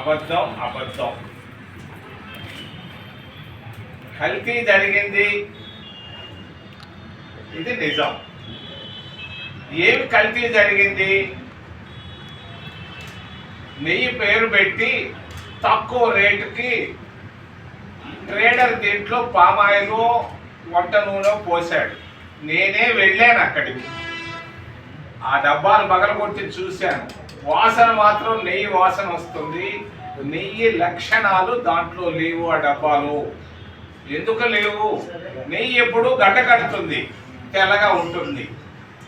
అబద్ధం అబద్ధం. కల్తీ జరిగింది. ఇది నిజం. ఏమి కల్తీ జరిగింది? నెయ్యి పేరు పెట్టి తక్కువ రేటుకి ట్రేడర్ దీంట్లో పామాయిల్ వంట నూనె పోసాడు నేనే వెళ్ళాను అక్కడికి. ఆ డబ్బాలు పగలగొట్టి చూశాను. వాసన మాత్రం నెయ్యి వాసన వస్తుంది. నెయ్యి లక్షణాలు దాంట్లో లేవు ఆ డబ్బాలు. ఎందుకు లేవు? నెయ్యి ఎప్పుడు గడ్డ కడుతుంది తెల్లగా ఉంటుంది.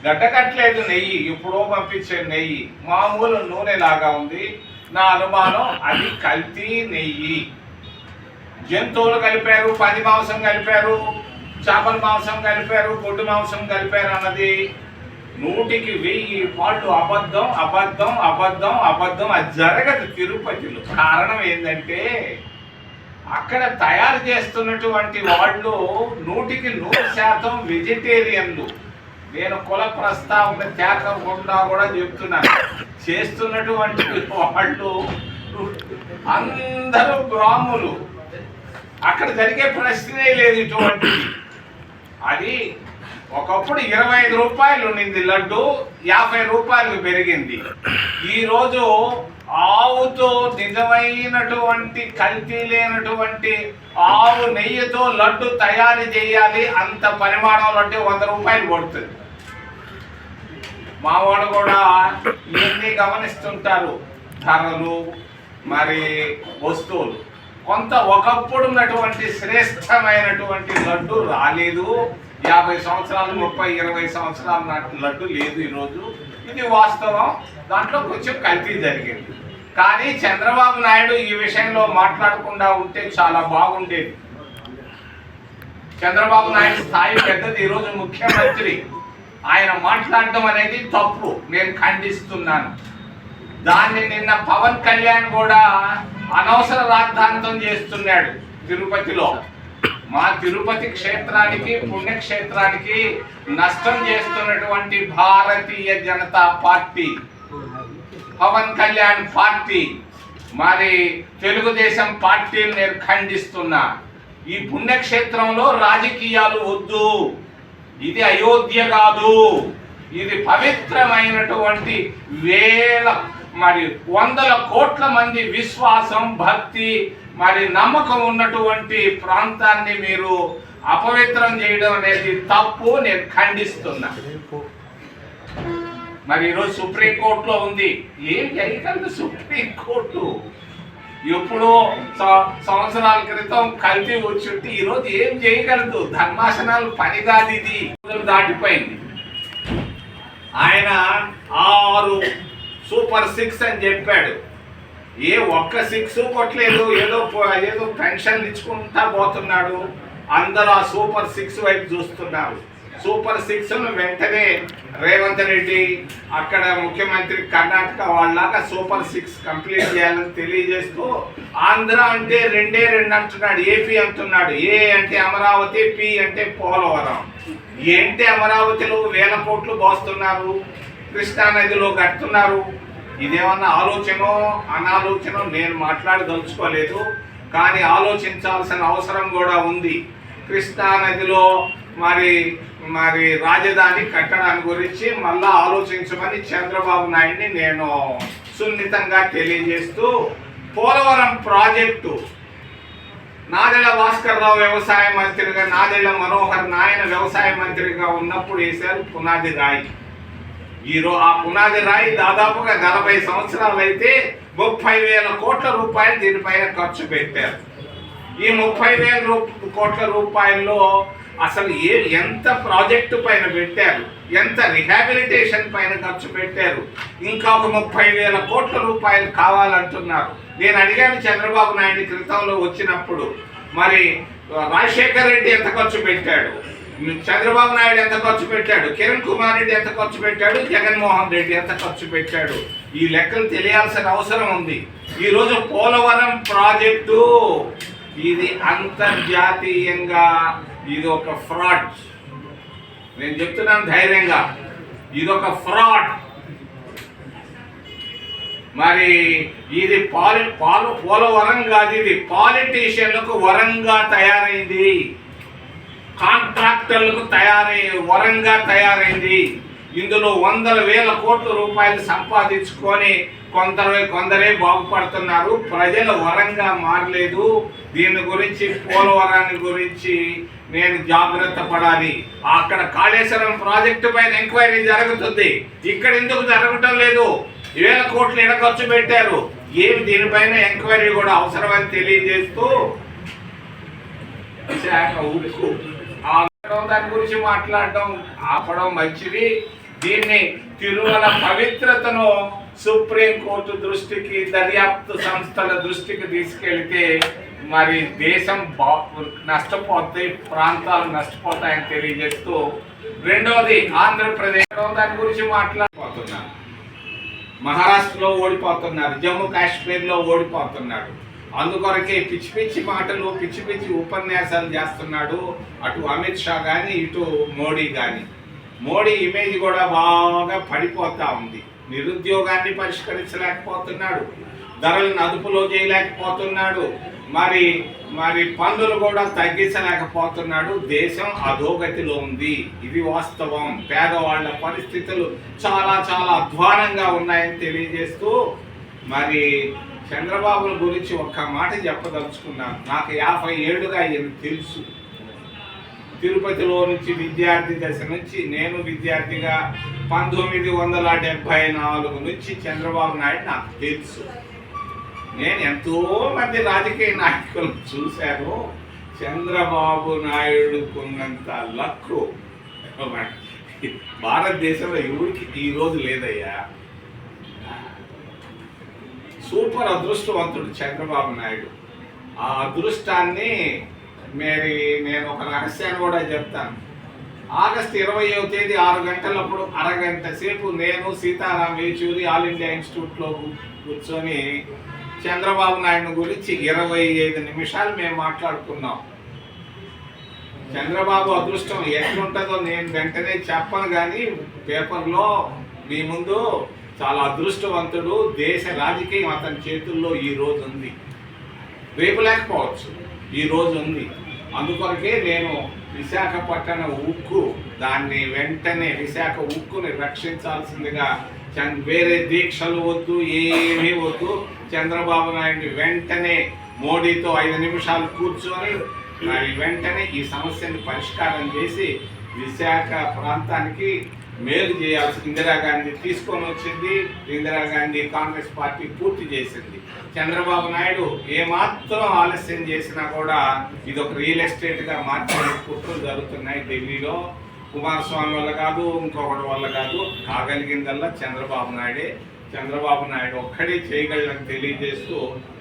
గడ్డ కట్టలేదు నెయ్యి ఎప్పుడో పంపించే నెయ్యి. మామూలు నూనె లాగా ఉంది. నా అనుమానం అది కల్తీ నెయ్యి. జంతువులు కలిపారు పంది మాంసం కలిపారు చేపల మాంసం కలిపారు గొడ్డు మాంసం కలిపారు అన్నది నూటికి వెయ్యి పాళ్ళు అబద్ధం అబద్ధం అబద్ధం అబద్ధం అది జరగదు తిరుపతిలో. కారణం ఏంటంటే అక్కడ తయారు చేస్తున్నటువంటి వాళ్ళు నూటికి నూరు శాతం వెజిటేరియన్లు. నేను కుల ప్రస్తావన తేకకుండా కూడా చెప్తున్నాను. చేస్తున్నటువంటి వాళ్ళు అందరూ బ్రాహ్ములు అక్కడ జరిగే ప్రశ్నే లేదు ఇటువంటిది. అది ఒకప్పుడు ఇరవై ఐదు రూపాయలు ఉండింది లడ్డు యాభై రూపాయలు పెరిగింది. ఈరోజు ఆవుతో నిజమైనటువంటి కల్తీ లేనటువంటి ఆవు నెయ్యితో లడ్డు తయారు చేయాలి అంత పరిమాణం అంటే వంద రూపాయలు పడుతుంది. మా వాడు కూడా ఇవన్నీ గమనిస్తుంటారు. ధరలు మరి వస్తువులు. కొంత ఒకప్పుడు ఉన్నటువంటి శ్రేష్టమైనటువంటి లడ్డు రాలేదు. యాభై సంవత్సరాలు ముప్పై ఇరవై సంవత్సరాల నాటినట్టు లడ్డు లేదు ఈరోజు. ఇది వాస్తవం. దాంట్లో కొంచెం కల్తీ జరిగింది. కానీ చంద్రబాబు నాయుడు ఈ విషయంలో మాట్లాడకుండా ఉంటే చాలా బాగుండేది. చంద్రబాబు నాయుడు స్థాయి పెద్దది. ఈరోజు ముఖ్యమంత్రి. ఆయన మాట్లాడడం అనేది తప్పు. నేను ఖండిస్తున్నాను. దాన్ని నిన్న పవన్ కళ్యాణ్ కూడా అనవసర రాద్ధాంతం చేస్తున్నాడు తిరుపతిలో. మా తిరుపతి క్షేత్రానికి పుణ్యక్షేత్రానికి నష్టం చేస్తున్నటువంటి భారతీయ జనతా పార్టీ పవన్ కళ్యాణ్ పార్టీ మరి తెలుగుదేశం పార్టీని నేను ఖండిస్తున్నా. ఈ పుణ్యక్షేత్రంలో రాజకీయాలు వద్దు. ఇది అయోధ్య కాదు. ఇది పవిత్రమైనటువంటి వేల మరి వందల కోట్ల మంది విశ్వాసం భక్తి మరి నమ్మకం ఉన్నటువంటి ప్రాంతాన్ని మీరు అపవిత్రం చేయడం అనేది తప్పు నేను ఖండిస్తున్నా. మరి ఈరోజు సుప్రీంకోర్టులో ఉంది. ఏం చేయగలదు సుప్రీంకోర్టు? ఎప్పుడో సంవత్సరాల క్రితం కల్తీ వచ్చి ఈరోజు ఏం చేయగలదు? ధర్మాసనాలు పని కాదు ఇది. దాటిపోయింది. ఆయన ఆరు సూపర్ సిక్స్ అని చెప్పాడు. ఏ ఒక్క సిక్స్ కొట్టలేదు ఏదో ఏదో పెన్షన్ ఇచ్చుకుంటా పోతున్నాడు. అందరూ ఆ సూపర్ సిక్స్ వైపు చూస్తున్నారు. సూపర్ సిక్స్ వెంటనే రేవంత్ రెడ్డి అక్కడ ముఖ్యమంత్రి కర్ణాటక వాళ్ళలాగా సూపర్ సిక్స్ కంప్లీట్ చేయాలని తెలియజేస్తూ ఆంధ్ర అంటే రెండే రెండు అంటున్నాడు ఏపీ అంటున్నాడు. ఏ అంటే అమరావతి పి అంటే పోలవరం. ఏంటి అమరావతిలో వేల కోట్లు పోస్తున్నారు? కృష్ణా నదిలో కడుతున్నారు. ఇదేమన్నా ఆలోచన అనాలోచన నేను మాట్లాడదలుచుకోలేదు. కానీ ఆలోచించాల్సిన అవసరం కూడా ఉంది. కృష్ణా నదిలో మరి మరి రాజధాని కట్టడాన్ని గురించి మళ్ళా ఆలోచించమని చంద్రబాబు నాయుడిని నేను సున్నితంగా తెలియజేస్తూ పోలవరం ప్రాజెక్టు. నాదెళ్ళ భాస్కర్ రావు వ్యవసాయ మంత్రిగా నాదెళ్ళ మనోహర్ నాయన వ్యవసాయ మంత్రిగా ఉన్నప్పుడు వేశారు పునాది రాయి. ఈరో ఆ పునాది రాయి దాదాపుగా నలభై సంవత్సరాలు అయితే ముప్పై వేల కోట్ల రూపాయలు దీనిపైన ఖర్చు పెట్టారు. ఈ ముప్పై వేల కోట్ల రూపాయల్లో అసలు ఏ ఎంత ప్రాజెక్టు పైన పెట్టారు? ఎంత రిహాబిలిటేషన్ పైన ఖర్చు పెట్టారు? ఇంకా ఒక ముప్పై వేల కోట్ల రూపాయలు కావాలంటున్నారు. నేను అడిగాను చంద్రబాబు నాయుడు క్రితంలో వచ్చినప్పుడు మరి రాజశేఖర్ రెడ్డి ఎంత ఖర్చు పెట్టాడు? చంద్రబాబు నాయుడు ఎంత ఖర్చు పెట్టాడు? కిరణ్ కుమార్ రెడ్డి ఎంత ఖర్చు పెట్టాడు? జగన్మోహన్ రెడ్డి ఎంత ఖర్చు పెట్టాడు? ఈ లెక్కలు తెలియాల్సిన అవసరం ఉంది. ఈరోజు పోలవరం ప్రాజెక్టు. ఇది అంతర్జాతీయంగా ఇది ఒక ఫ్రాడ్. నేను చెప్తున్నాను ధైర్యంగా. ఇది ఒక ఫ్రాడ్. మరి ఇది పాలి పాలు పోలవరం కాదు ఇది. పాలిటీషియన్లకు వరంగా తయారైంది. కాంట్రాక్టర్లకు తయారయ్యే వరంగా తయారైంది. ఇందులో వందల వేల కోట్ల రూపాయలు సంపాదించుకొని కొందరే కొందరే బాగుపడుతున్నారు. ప్రజల వరంగా మారలేదు. దీని గురించి పోలవరాన్ని గురించి నేను జాగ్రత్త పడాలి. అక్కడ కాళేశ్వరం ప్రాజెక్టు పైన ఎంక్వైరీ జరుగుతుంది. ఇక్కడ ఎందుకు జరగటం లేదు? వేల కోట్లు ఎడ ఖర్చు పెట్టారు. ఏమి దీనిపైన ఎంక్వైరీ కూడా అవసరమని తెలియజేస్తూ శాఖ ఉక్కు దాని గురించి మాట్లాడడం ఆపడం మంచిది. దీన్ని తిరుమల పవిత్రతను సుప్రీం కోర్టు దృష్టికి దర్యాప్తు సంస్థల దృష్టికి తీసుకెళ్తే మరి దేశం బా నష్టపోతాయి ప్రాంతాలు నష్టపోతాయని తెలియజేస్తూ రెండవది ఆంధ్రప్రదేశ్. దాని గురించి మాట్లాడిపోతున్నారు మహారాష్ట్రలో ఓడిపోతున్నారు జమ్మూ కాశ్మీర్లో ఓడిపోతున్నాడు అందుకొరకే పిచ్చి పిచ్చి మాటలు పిచ్చి పిచ్చి ఉపన్యాసాలు చేస్తున్నాడు అటు అమిత్ షా కానీ ఇటు మోడీ కానీ మోడీ ఇమేజ్ కూడా బాగా పడిపోతా ఉంది. నిరుద్యోగాన్ని పరిష్కరించలేకపోతున్నాడు. ధరలను అదుపులో చేయలేకపోతున్నాడు. మరి మరి పన్నులు కూడా తగ్గించలేకపోతున్నాడు. దేశం అధోగతిలో ఉంది. ఇది వాస్తవం. పేదవాళ్ళ పరిస్థితులు చాలా చాలా అధ్వానంగా ఉన్నాయని తెలియజేస్తూ మరి చంద్రబాబు గురించి ఒక్క మాట చెప్పదలుచుకున్నాను. నాకు యాభై ఏడుగా ఆయన తెలుసు. తిరుపతిలో నుంచి విద్యార్థి దశ నుంచి నేను విద్యార్థిగా పంతొమ్మిది వందల డెబ్బై నాలుగు నుంచి చంద్రబాబు నాయుడు నాకు తెలుసు. నేను ఎంతో మంది రాజకీయ నాయకులను చూశాను. చంద్రబాబు నాయుడుకున్నంత లక్కు. భారతదేశంలో ఎవరికి ఈరోజు లేదయ్యా. సూపర్ అదృష్టవంతుడు చంద్రబాబు నాయుడు. ఆ అదృష్టాన్ని మరి నేను ఒక రహస్యాన్ని కూడా చెప్తాను. ఆగస్ట్ ఇరవయో తేదీ ఆరు గంటలప్పుడు అరగంట సేపు నేను సీతారాం యేచూరి ఆల్ ఇండియా ఇన్స్టిట్యూట్లో కూర్చొని చంద్రబాబు నాయుడు గురించి ఇరవై ఐదు నిమిషాలు మేము మాట్లాడుకున్నాం. చంద్రబాబు అదృష్టం ఎట్లుంటుందో నేను వెంటనే చెప్పను కానీ పేపర్లో మీ ముందు చాలా అదృష్టవంతుడు దేశ రాజకీయం అతని చేతుల్లో ఈ రోజు ఉంది. రేపు లేకపోవచ్చు. ఈ రోజు ఉంది. అందుకొరకే నేను విశాఖపట్టణ ఉక్కు దాన్ని వెంటనే విశాఖ ఉక్కుని రక్షించాల్సిందిగా చంద్ వేరే దీక్షలు వద్దు ఏమీ వద్దు. చంద్రబాబు నాయుడు వెంటనే మోడీతో ఐదు నిమిషాలు కూర్చొని వెంటనే ఈ సమస్యను పరిష్కారం చేసి విశాఖ ప్రాంతానికి మేలు చేయాల్సి ఇందిరాగాంధీ తీసుకొని వచ్చింది ఇందిరాగాంధీ కాంగ్రెస్ పార్టీ పూర్తి చేసింది. చంద్రబాబు నాయుడు ఏమాత్రం ఆలస్యం చేసినా కూడా ఇది ఒక రియల్ ఎస్టేట్గా మార్చే కుట్రలు జరుగుతున్నాయి ఢిల్లీలో. కుమారస్వామి వల్ల కాదు ఇంకొకటి వల్ల కాదు కాగలిగిందల్లా చంద్రబాబు నాయుడే. చంద్రబాబు నాయుడు ఒక్కడే చేయగలని తెలియజేస్తూ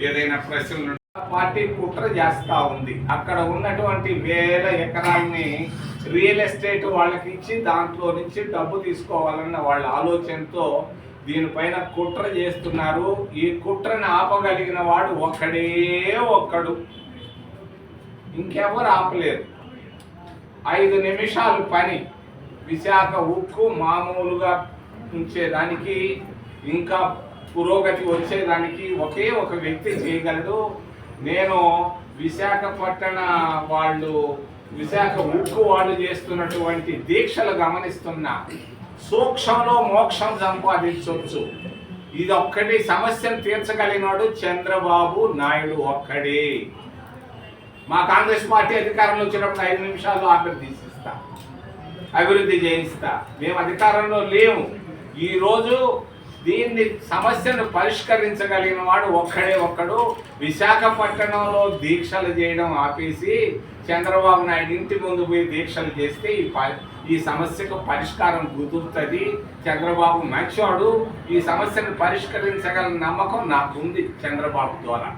ఏదైనా ప్రశ్నలు పార్టీ కుట్ర చేస్తూ ఉంది. అక్కడ ఉన్నటువంటి వేల ఎకరాల్ని రియల్ ఎస్టేట్ వాళ్ళకి ఇచ్చి దాంట్లో నుంచి డబ్బు తీసుకోవాలన్న వాళ్ళ ఆలోచనతో దీనిపైన కుట్ర చేస్తున్నారు. ఈ కుట్రని ఆపగలిగిన వాడు ఒక్కడే ఒక్కడు. ఇంకెవరు ఆపలేరు. ఐదు నిమిషాలు పని. విశాఖ ఉక్కు మామూలుగా ఉంచేదానికి ఇంకా పురోగతి వచ్చేదానికి ఒకే ఒక వ్యక్తి చేయగలడు. నేను విశాఖపట్టణ వాళ్ళు విశాఖ ఉక్కు వాళ్ళు చేస్తున్నటువంటి దీక్షలు గమనిస్తున్నా సూక్ష్మంలో మోక్షం సంపాదించవచ్చు ఇది ఒక్కటి సమస్యను తీర్చగలిగినాడు చంద్రబాబు నాయుడు ఒక్కడే. మా కాంగ్రెస్ పార్టీ అధికారంలో వచ్చినప్పుడు ఐదు నిమిషాల్లో ఆర్డర్ తీసిస్తా. అభివృద్ధి చేయిస్తా. మేము అధికారంలో లేము. ఈరోజు దీన్ని సమస్యను పరిష్కరించగలిగిన వాడు ఒక్కడే ఒక్కడు. విశాఖపట్నంలో దీక్షలు చేయడం ఆపేసి చంద్రబాబు నాయుడు ఇంటి ముందు పోయి దీక్షలు చేస్తే ఈ ఈ సమస్యకు పరిష్కారం కుదురుతుంది. చంద్రబాబు మంచివాడు ఈ సమస్యను పరిష్కరించగల నమ్మకం నాకుంది చంద్రబాబు ద్వారా.